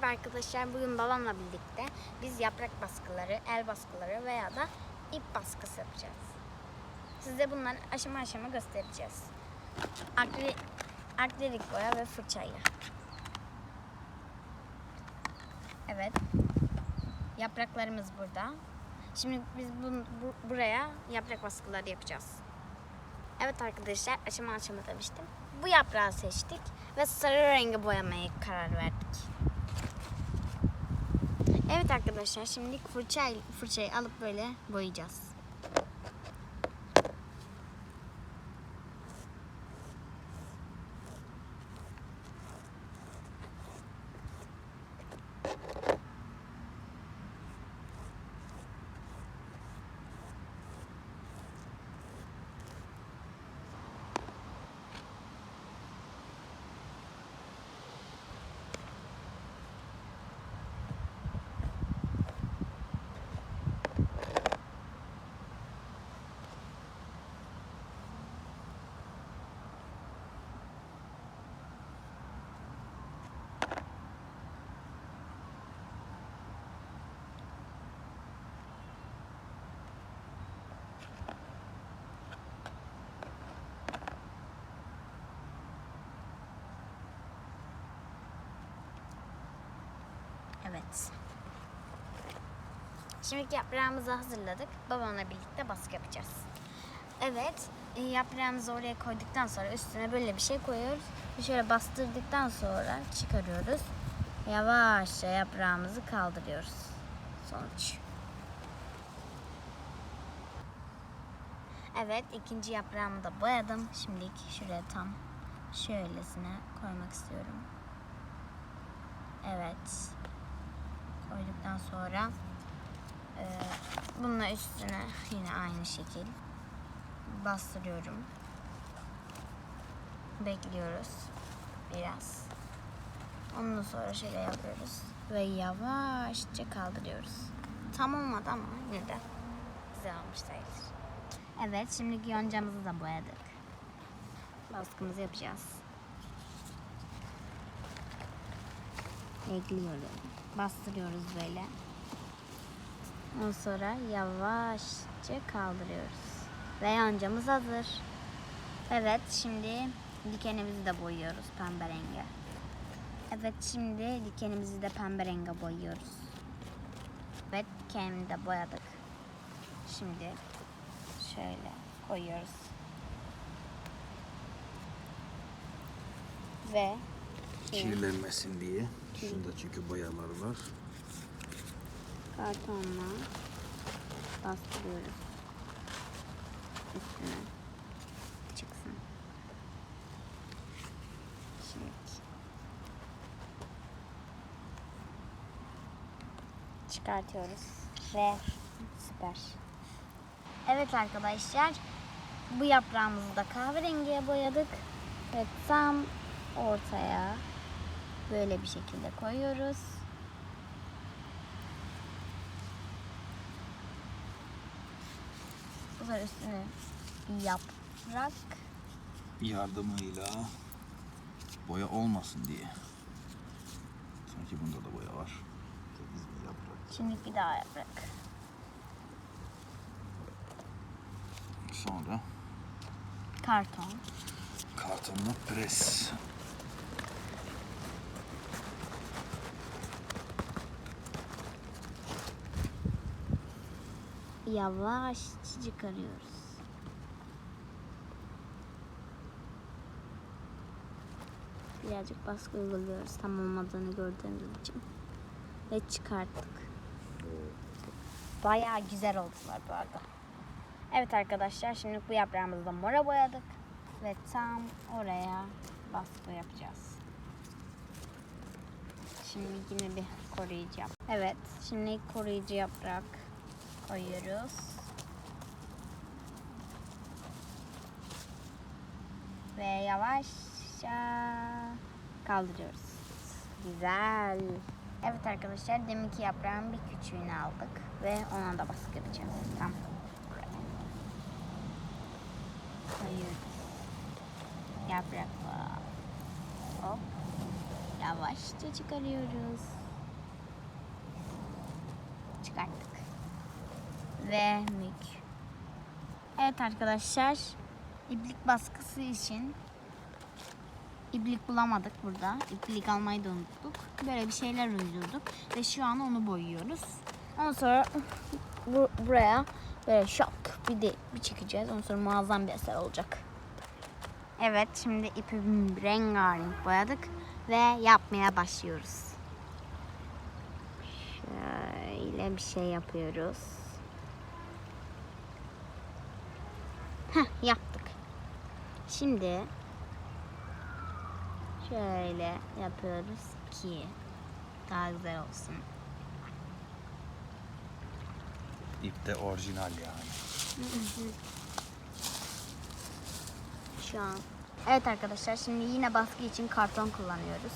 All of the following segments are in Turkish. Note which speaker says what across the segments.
Speaker 1: Merhaba arkadaşlar. Bugün babamla birlikte biz yaprak baskıları, el baskıları veya da ip baskısı yapacağız. Size bunları aşama aşama göstereceğiz. Akri, akrilik boya ve fırçayla. Evet. Yapraklarımız burada. Şimdi biz bunu, bu- buraya yaprak baskıları yapacağız. Evet arkadaşlar aşama aşama demiştim. Bu yaprağı seçtik ve sarı rengi boyamaya karar verdik. Evet arkadaşlar şimdi fırça, fırçayı alıp böyle boyayacağız. Evet. Şimdi yaprağımızı hazırladık. Babamla birlikte baskı yapacağız. Evet, e, yaprağımızı oraya koyduktan sonra üstüne böyle bir şey koyuyoruz. Şöyle bastırdıktan sonra çıkarıyoruz. Yavaşça yaprağımızı kaldırıyoruz. Sonuç. Evet, ikinci yaprağımı da boyadım. Şimdilik şuraya tam şöylesine koymak istiyorum. Evet. Koyduktan sonra e, bununla üstüne yine aynı şekil bastırıyorum. Bekliyoruz biraz. Ondan sonra şöyle yapıyoruz ve yavaşça kaldırıyoruz. Tam olmadı ama yine de güzel olmuş sayılır. Evet, şimdi yoncamızı da boyadık. Baskımızı yapacağız. Ekliyorum. Bastırıyoruz böyle. Ondan sonra yavaşça kaldırıyoruz. Ve yoncamız hazır. Evet şimdi dikenimizi de boyuyoruz pembe renge. Evet şimdi dikenimizi de pembe renge boyuyoruz. Evet dikenimi de boyadık. Şimdi şöyle koyuyoruz. Ve
Speaker 2: Kirlenmesin diye. Şunda çünkü boyalar var.
Speaker 1: kartonla bastırıyoruz. Üstüne çıksın. Şimdi çıkartıyoruz ve süper. Evet arkadaşlar bu yaprağımızı da kahverengiye boyadık ve tam ortaya böyle bir şekilde koyuyoruz. Bu sefer üstüne yaprak
Speaker 2: Yardımıyla boya olmasın diye. Sanki bunda da boya var. Temiz bir yaprak.
Speaker 1: Şimdi bir daha yaprak.
Speaker 2: Sonra
Speaker 1: Karton.
Speaker 2: kartonla pres.
Speaker 1: Yavaşça çıkarıyoruz. Birazcık baskı uyguluyoruz tam olmadığını gördüğümüz için. Ve çıkarttık. Bayağı güzel oldular bu arada. Evet arkadaşlar şimdi bu yaprağımızı da mora boyadık. Ve tam oraya baskı yapacağız. Şimdi yine bir koruyucu yap. Evet şimdi koruyucu yaprak koyuyoruz. Ve yavaşça kaldırıyoruz. Güzel. Evet arkadaşlar deminki yaprağın bir küçüğünü aldık ve ona da baskı yapacağız. Tam. Koyuyoruz. Yaprakla. Hop. Yavaşça çıkarıyoruz. çıkarttık. Ve mük. Evet arkadaşlar. İplik baskısı için İplik bulamadık burada. İplik almayı da unuttuk. Böyle bir şeyler uydurduk. Ve şu an onu boyuyoruz. Ondan sonra bu, buraya böyle şak bir de bir çekeceğiz. Ondan sonra muazzam bir eser olacak. Evet şimdi ipi rengarenk boyadık ve yapmaya başlıyoruz. Şöyle bir şey yapıyoruz. Heh yaptık. Şimdi şöyle yapıyoruz ki daha güzel olsun.
Speaker 2: İp de orijinal yani.
Speaker 1: Şu an. Evet arkadaşlar şimdi yine baskı için karton kullanıyoruz.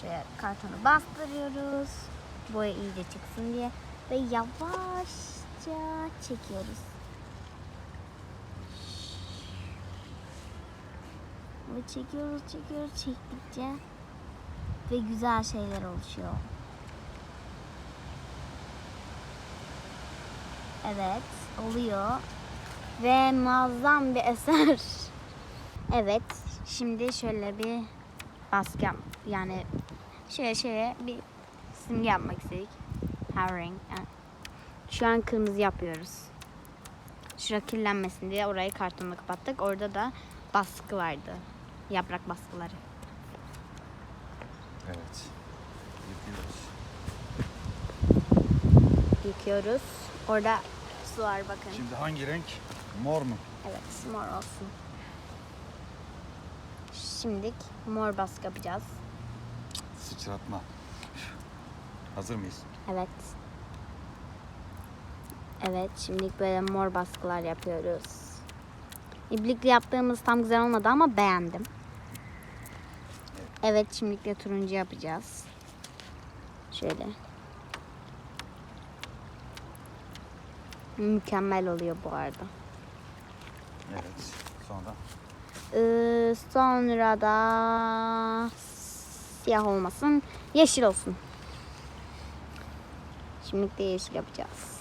Speaker 1: Şöyle kartonu bastırıyoruz. Boya iyice çıksın diye. Ve yavaşça çekiyoruz. Ve çekiyoruz, çekiyoruz, çektikçe ve güzel şeyler oluşuyor. Evet, oluyor. Ve muazzam bir eser. Evet, şimdi şöyle bir baskı yap, yani şöyle şöyle bir simge yapmak istedik. Her renk. yani. Şu an kırmızı yapıyoruz. Şura kirlenmesin diye orayı kartonla kapattık. Orada da baskı vardı. Yaprak baskıları.
Speaker 2: Evet. Yapıyoruz.
Speaker 1: Yıkıyoruz. Orada su var bakın.
Speaker 2: Şimdi hangi renk? Mor mu?
Speaker 1: Evet, mor olsun. Şimdilik mor baskı yapacağız.
Speaker 2: Sıçratma. Hazır mıyız?
Speaker 1: Evet. Evet, şimdilik böyle mor baskılar yapıyoruz. İblikli yaptığımız tam güzel olmadı ama beğendim. Evet, şimdilik de turuncu yapacağız. Şöyle. Mükemmel oluyor bu arada.
Speaker 2: Evet. Sonra
Speaker 1: Ee, sonra da siyah olmasın, yeşil olsun. Şimdilik de yeşil yapacağız.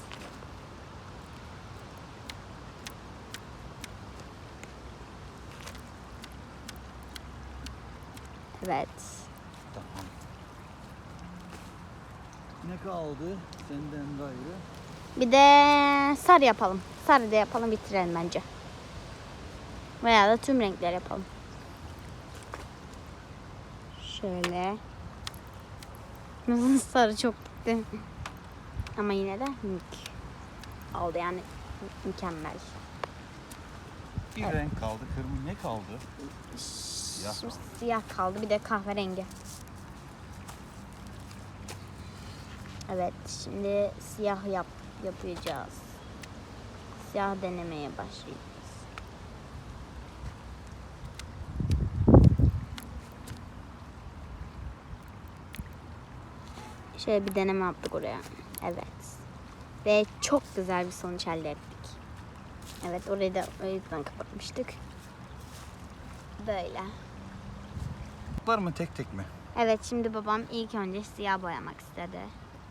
Speaker 1: Evet.
Speaker 2: tamam. Ne kaldı senden gayrı?
Speaker 1: Bir de sarı yapalım. Sarı da yapalım bitirelim bence. Veya da tüm renkler yapalım. Şöyle. sarı çok gitti. Ama yine de mük. Oldu yani mükemmel.
Speaker 2: Bir renk kaldı. Kırmızı ne kaldı? Siyah
Speaker 1: siyah kaldı bir de kahverengi. Evet şimdi siyah yap yapacağız. Siyah denemeye başlayacağız. Şöyle bir deneme yaptık oraya. Evet. Ve çok güzel bir sonuç elde ettik. Evet orayı da o yüzden kapatmıştık. Böyle.
Speaker 2: Var mı tek tek mi?
Speaker 1: Evet şimdi babam ilk önce siyah boyamak istedi.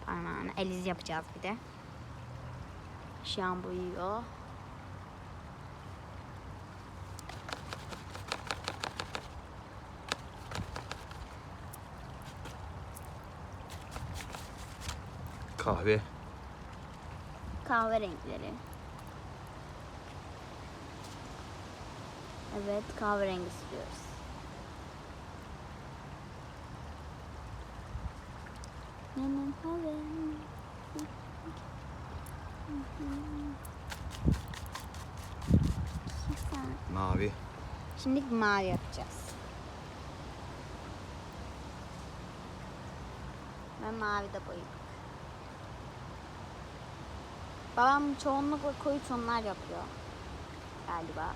Speaker 1: Parmağını eliz yapacağız bir de. Şu an boyuyor.
Speaker 2: Kahve.
Speaker 1: Kahverengileri. Evet kahverengi istiyoruz. Benim haberim. Güzel.
Speaker 2: Mavi.
Speaker 1: Şimdi mavi yapacağız. Ve mavi de boyadık. Babam çoğunlukla koyu tonlar yapıyor. Galiba.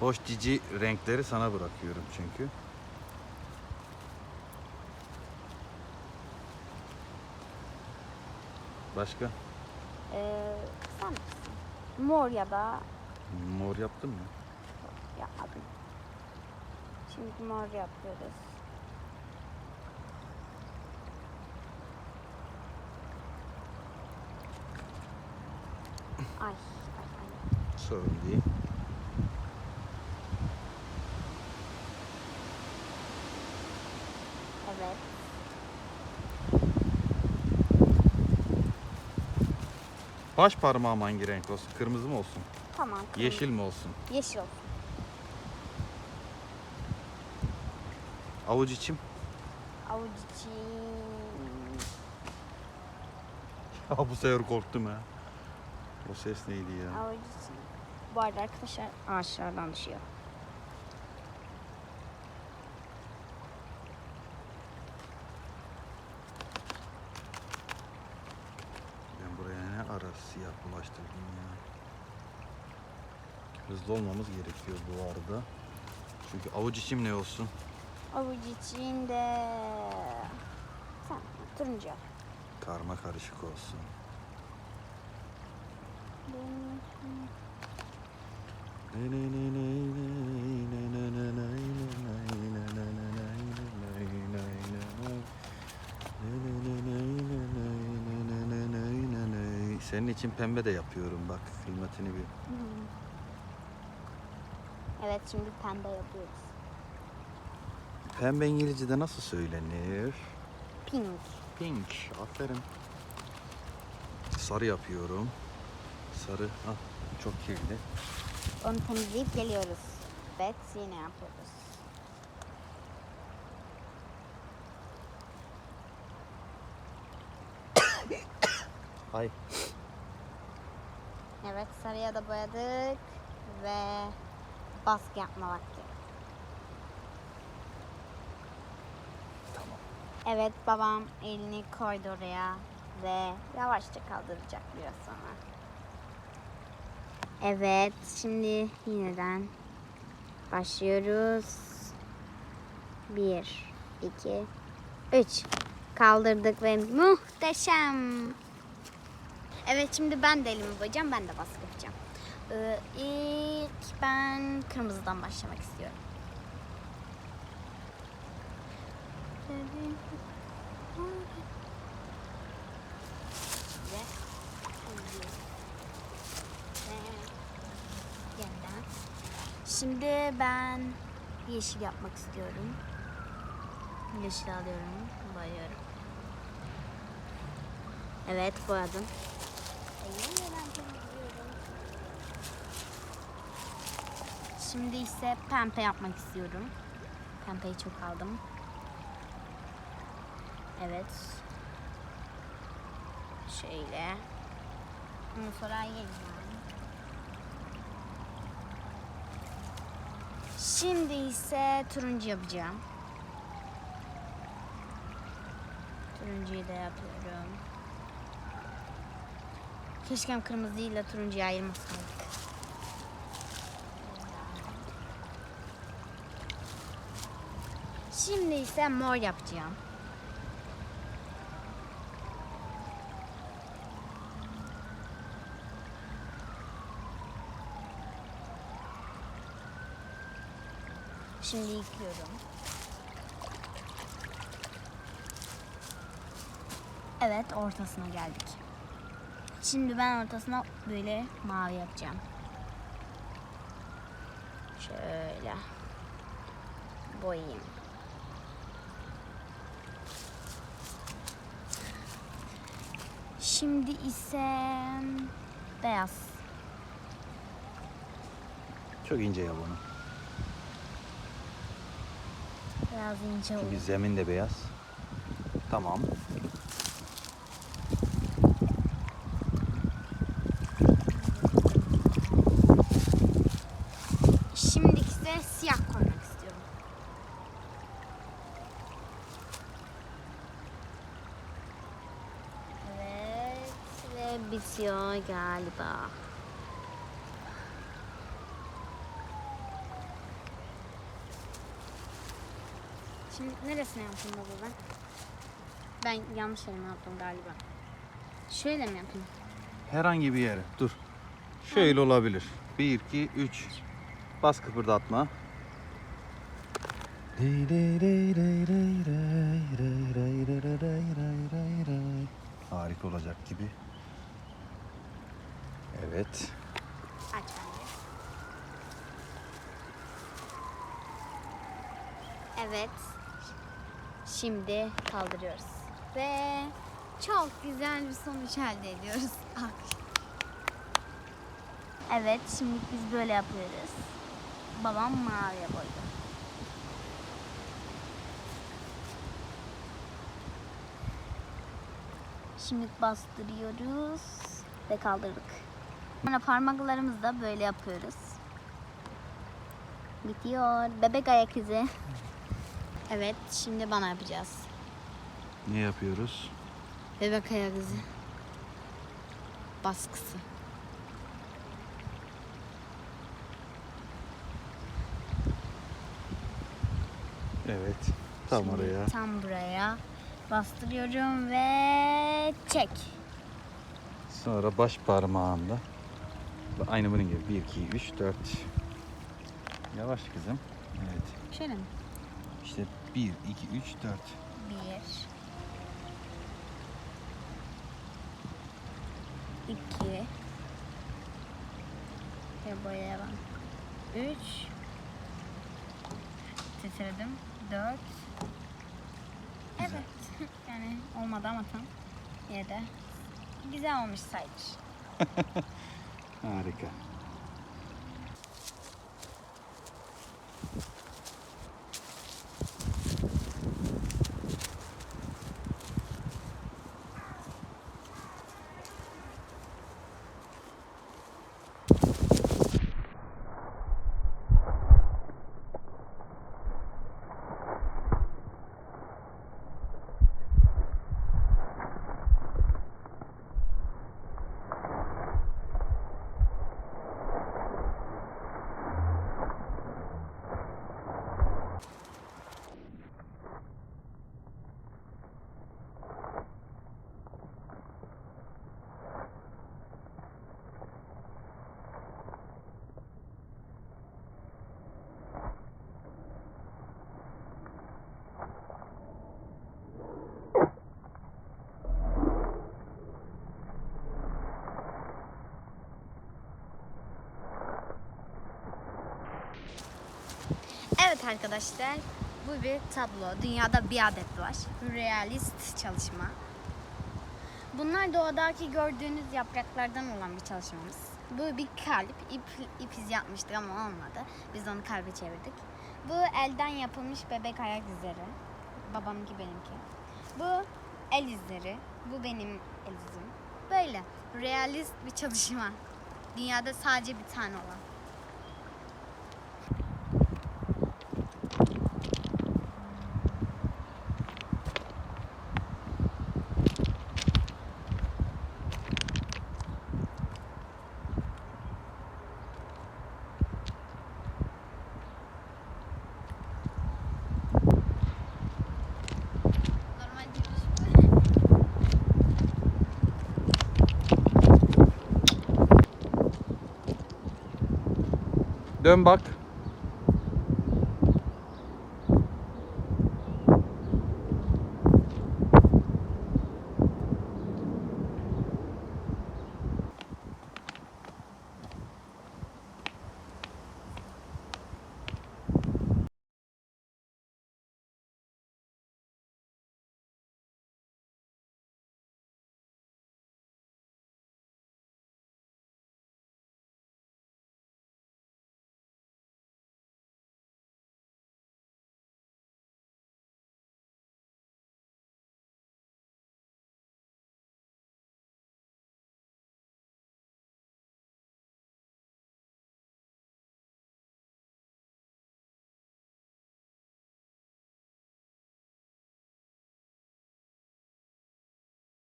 Speaker 2: Hoş cici renkleri sana bırakıyorum çünkü. Başka?
Speaker 1: Ee, sen bilirsin. Mor ya da
Speaker 2: Mor yaptın mı?
Speaker 1: yapmadım. Şimdi mor yapıyoruz. Ay. ay, ay.
Speaker 2: Sorun değil.
Speaker 1: Evet.
Speaker 2: Baş parmağım hangi renk olsun? Kırmızı mı olsun?
Speaker 1: Tamam.
Speaker 2: Yeşil mi olsun?
Speaker 1: Yeşil olsun.
Speaker 2: Avuç içim.
Speaker 1: Avuç için.
Speaker 2: Ya bu sefer korktum ha. O ses neydi ya?
Speaker 1: Avuç için. Bu arada arkadaşlar ağaçlardan düşüyor.
Speaker 2: Ben buraya ne ara siyah bulaştırdım ya. Hızlı olmamız gerekiyor bu arada. Çünkü avuç içim ne olsun?
Speaker 1: Avuç için de... Sen turuncu.
Speaker 2: Karma karışık olsun. Senin için pembe de yapıyorum bak kıymetini bir.
Speaker 1: Evet şimdi pembe yapıyoruz.
Speaker 2: Pembe İngilizce'de nasıl söylenir?
Speaker 1: Pink.
Speaker 2: Pink. Aferin. Sarı yapıyorum. Sarı. Ah, çok kirli.
Speaker 1: Onu temizleyip geliyoruz. Evet yine yapıyoruz.
Speaker 2: Ay.
Speaker 1: Evet sarıya da boyadık ve baskı yapma vakti.
Speaker 2: Tamam.
Speaker 1: Evet babam elini koydu oraya ve yavaşça kaldıracak biraz sonra. Evet şimdi yeniden başlıyoruz. Bir, iki, üç. Kaldırdık ve muhteşem. Evet şimdi ben de elimi boyayacağım. Ben de baskı yapacağım. Ee, ilk ben kırmızıdan başlamak istiyorum. Şimdi ben yeşil yapmak istiyorum. Yeşil alıyorum, boyuyorum. Evet, boyadım. Şimdi ise pembe yapmak istiyorum. Pembeyi çok aldım. Evet. Şöyle. Ondan sonra yeniden. Şimdi ise turuncu yapacağım. Turuncuyu da yapıyorum. Keşke kırmızıyla turuncuyu ayırmasaydık. Şimdi ise mor yapacağım. Şimdi yıkıyorum. Evet ortasına geldik. Şimdi ben ortasına böyle mavi yapacağım. Şöyle boyayayım. Şimdi ise beyaz.
Speaker 2: Çok ince yap onu.
Speaker 1: Biraz ince
Speaker 2: Çünkü
Speaker 1: oldu.
Speaker 2: zemin de beyaz. Tamam.
Speaker 1: Şimdi ise siyah koymak istiyorum. Evet ve bitiyor galiba. Şimdi neresine yapayım baba ben? Ben yanlış yere mi yaptım galiba. Şöyle mi yapayım?
Speaker 2: Herhangi bir yere. Dur. Şöyle olabilir. 1, 2, 3. Bas kıpırdatma. Harika olacak gibi. Evet.
Speaker 1: Aç. Evet. Şimdi kaldırıyoruz. Ve çok güzel bir sonuç elde ediyoruz. Alkış. Evet, şimdi biz böyle yapıyoruz. Babam maviye boydu. Şimdi bastırıyoruz ve kaldırdık. Sonra parmaklarımızla böyle yapıyoruz. Bitiyor. Bebek ayak izi. Evet, şimdi bana yapacağız.
Speaker 2: Ne yapıyoruz?
Speaker 1: Bebek ayak izi. Baskısı.
Speaker 2: Evet. Tam
Speaker 1: Şimdi
Speaker 2: oraya.
Speaker 1: Tam buraya bastırıyorum ve çek.
Speaker 2: Sonra baş parmağında. Aynı bunun gibi. 1, 2, 3, 4. Yavaş kızım. Evet.
Speaker 1: Şöyle mi?
Speaker 2: İşte 1, 2, 3, 4.
Speaker 1: Bir. İki. Ve buraya bak. Üç. Titredim. Dört. Evet. yani olmadı ama tam. Yine de güzel olmuş sayılır.
Speaker 2: Harika.
Speaker 1: Evet arkadaşlar, bu bir tablo. Dünyada bir adet var. Realist çalışma. Bunlar doğadaki gördüğünüz yapraklardan olan bir çalışmamız. Bu bir kalp, ip, ip yapmıştık ama olmadı. Biz onu kalbe çevirdik. Bu elden yapılmış bebek ayak izleri. Babamınki benimki. Bu el izleri. Bu benim el izim. Böyle realist bir çalışma. Dünyada sadece bir tane olan.
Speaker 2: Dön bak.